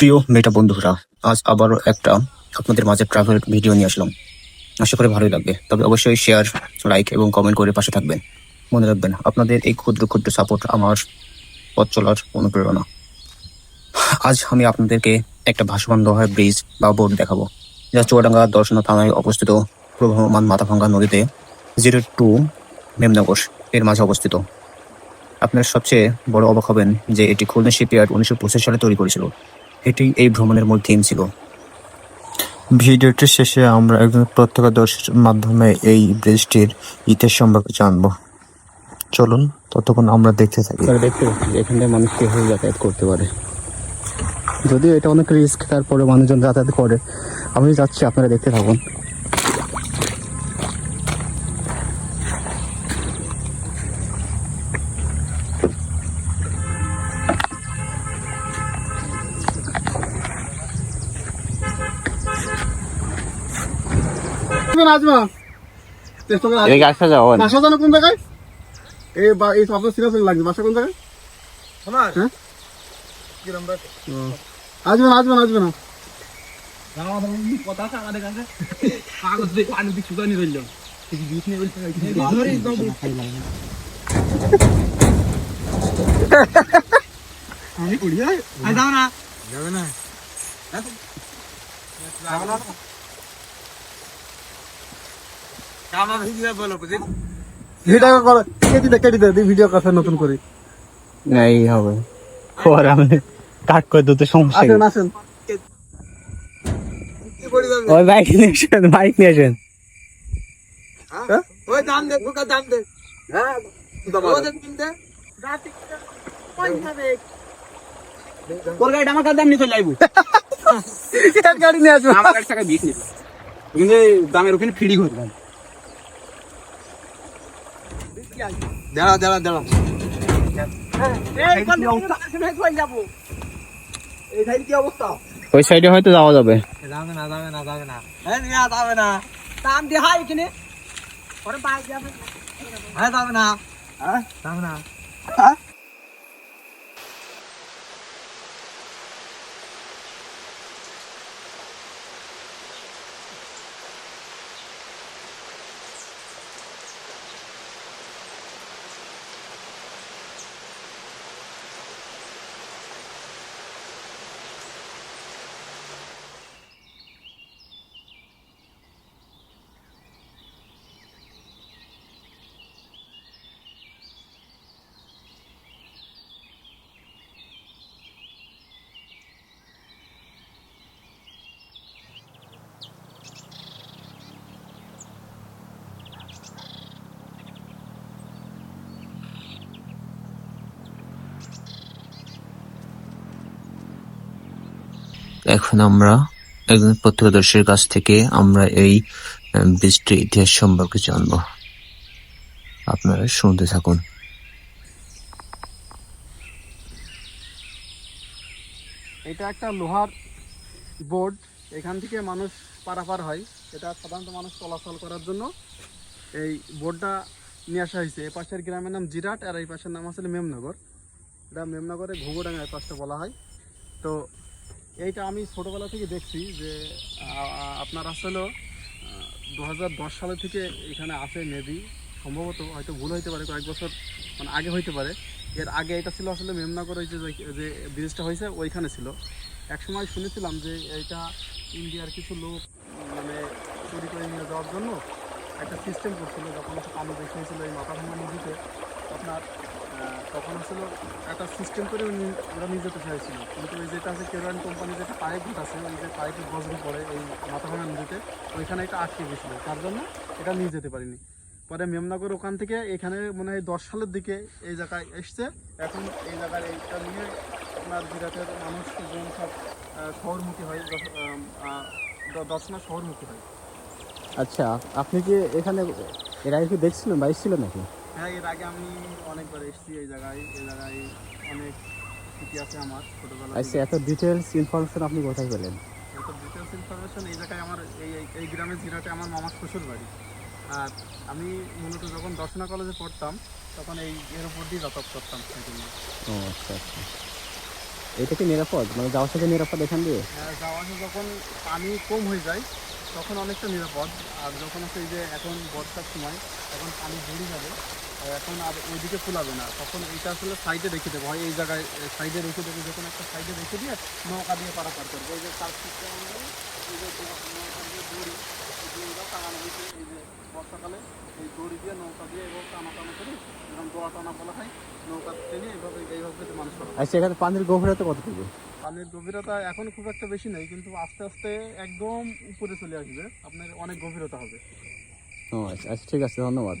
প্রিয় মেটা বন্ধুরা, আজ আবারও একটা আপনাদের মাঝে ট্রাভেল ভিডিও নিয়ে আসলাম। আশা করি ভালোই লাগবে। তবে অবশ্যই শেয়ার লাইক এবং কমেন্ট করে পাশে থাকবেন। মনে রাখবেন, আপনাদের এই ক্ষুদ্র ক্ষুদ্র সাপোর্ট আমার পথ চলার অনুপ্রেরণা। আজ আমি আপনাদেরকে একটা ভাসমান লোহার ব্রিজ বা বোর্ড দেখাবো, যা চুয়াডাঙ্গা দর্শনা থানায় অবস্থিত প্রবহমান মাথাভাঙ্গা নদীতে জিরো টু মেমনগর এর মাঝে অবস্থিত। আপনার সবচেয়ে বড় অবাক হবেন যে এটি খুলনা শিপইয়ার্ড উনিশশো পঁচিশ সালে তৈরি করেছিল। এটি এই ভ্রমণের মূল থিম ছিল। ভিডিওটির শেষে আমরা একজন প্রত্যক্ষদর্শীর মাধ্যমে এই ব্রিজটির ইতিহাস সম্পর্কে জানব। চলুন ততক্ষণ আমরা দেখতে থাকি। দেখতে পাচ্ছি মানুষ কীভাবে যাতায়াত করতে পারে। যদিও এটা অনেক রিস্ক তারপরে মানুষজন যাতায়াত করে। আমি যাচ্ছি আপনারা দেখতে থাকুন। আসবেন আজমা চেষ্টা করে আসবেন। আসা যাওয়া বাসা জানো কোন জায়গায়? এই এই আপনার সিরিয়াস লাগছে বাসা কোন জায়গায়? হ্যাঁ? ও। আসবেন আসবেন আসবেন ভিডিও করে কেটে দে কেটে দে ভিডিও কথা নতুন করে। এই হবে। পর আমি কাট করে দিতে সমস্যা আসেন আসেন। ওই বাইক নিয়ে আসেন বাইক নিয়ে আসেন। ওই দাম দে বুকা দাম দে। হ্যাঁ? তোর গাড়িটা আমার কাছে দাম নিয়ে যাইবো গাড়ি নিয়ে আমার গাড়ি টাকা দামের ওখানে ফ্রি করে দেন দাঁড়া দাঁড়া দাঁড়া ওই সাইডে হয়তো যাওয়া যাবে। যাবে না যাবে না যাবে না। যাবে না। দাম দিয়ে হাই এখানে। পরে বাইক যাবে। হ্যাঁ যাবে না। হ্যাঁ যাবে না। এখন আমরা একজন প্রত্যক্ষদর্শীর কাছ থেকে আমরা এই ব্রিজটির ইতিহাস সম্পর্কে জানব। আপনারা শুনতে থাকুন। এটা একটা লোহার বোর্ড, এখান থেকে মানুষ পারাপার হয়। এটা সাধারণত মানুষ চলাচল করার জন্য এই বোর্ডটা নিয়ে আসা হয়েছে। এ পাশের গ্রামের নাম জিরাট আর এই পাশের নাম আসলে মেমনগর। এটা মেমনগরে ঘুঘুডাঙ্গা এই পাশটা বলা হয়। তো এইটা আমি ছোটোবেলা থেকে দেখছি যে আপনার আসলে দু হাজার দশ সালে থেকে এখানে আসে মেবি সম্ভবত হয়তো ভুল হইতে পারে, কয়েক বছর মানে আগে হইতে পারে। এর আগে এটা ছিল আসলে মেমনগর ওই যে যে ব্রিজটা হয়েছে, ওইখানে ছিল। একসময় শুনেছিলাম যে এইটা ইন্ডিয়ার কিছু লোক মানে চুরি করে নিয়ে যাওয়ার জন্য একটা সিস্টেম করছিল, যখন হচ্ছে পানি বেশি হয়েছিল এই মাথাভাঙ্গা নদীতে। আপনার তখন হচ্ছিল একটা সিস্টেম করে ওরা নিয়ে যেতে চাইছিল। কিন্তু ওই যেটা আছে কেরোয়ান কোম্পানির যেটা পাইপ আছে, ওই যে পাইপের বজরি পড়ে এই মাথাভাঙ্গা নদীতে, ওইখানে এটা আটকে গেছিল। তার জন্য এটা নিয়ে যেতে পারিনি। পরে মেমনগর ওখান থেকে এখানে মনে হয় দশ সালের দিকে এই জায়গায় এসছে। এখন এই জায়গায় এইটা নিয়ে আপনার বিরাটের মানুষ যেমন সব শহরমুখী হয়, দশ- দর্শনা শহরমুখী হয়। আচ্ছা আপনি কি এখানে এর আগে কি দেখছিলেন বা এসেছিলেন নাকি? হ্যাঁ এর আগে আমি অনেকবার এসেছি এই জায়গায়। এই জায়গায় অনেক স্মৃতি আছে আমার ছোটোবেলা আচ্ছা এত ডিটেলস ইনফরমেশন আপনি কোথায় পেলেন? এত ডিটেলস ইনফরমেশন এই জায়গায় আমার এই এই- গ্রামের জিরাটে আমার মামার শ্বশুর বাড়ি। আর আমি মূলত যখন দর্শনা কলেজে পড়তাম তখন এই এর উপর দিয়ে যাতায়াত করতাম সাইকেল নিয়ে। ও আচ্ছা আচ্ছা। এটা কি নিরাপদ? মানে যাওয়ার সাথে নিরাপদ এখান দিয়ে? আহ, যাওয়া আসা যখন পানি কম হয়ে যায় তখন অনেকটা নিরাপদ। আর যখন হচ্ছে এই যে এখন বর্ষার সময় তখন পানি বেড়ে যাবে। এখন আর ওইদিকে ফুলাবে না। তখন এইটা আসলে সাইডে রেখে দেবো। হয় এই জায়গায় সাইডে রেখে দেবো যখন একটা সাইডে রেখে দিয়ে নৌকা দিয়ে পারাপার করব। এই যে তার সিস্টেম অনুযায়ী এই যে নৌ- নৌকার দড়ি এই টাঙানো হয়েছে এই যে বর্ষাকালে এই দড়ি দিয়ে নৌকা দিয়ে এবং টানা টানা করে যেরকম দোয়া টানা বলা হয় নৌকা টেনে এইভাবে এইভাবে মানুষ করা হয়। সেখানে পানির গভীরতা কতটুকু পানির গভীরতা এখন খুব একটা বেশি নেই কিন্তু আস্তে আস্তে একদম উপরে চলে আসবে। আপনার অনেক গভীরতা হবে। ও আচ্ছা আচ্ছা ঠিক আছে ধন্যবাদ।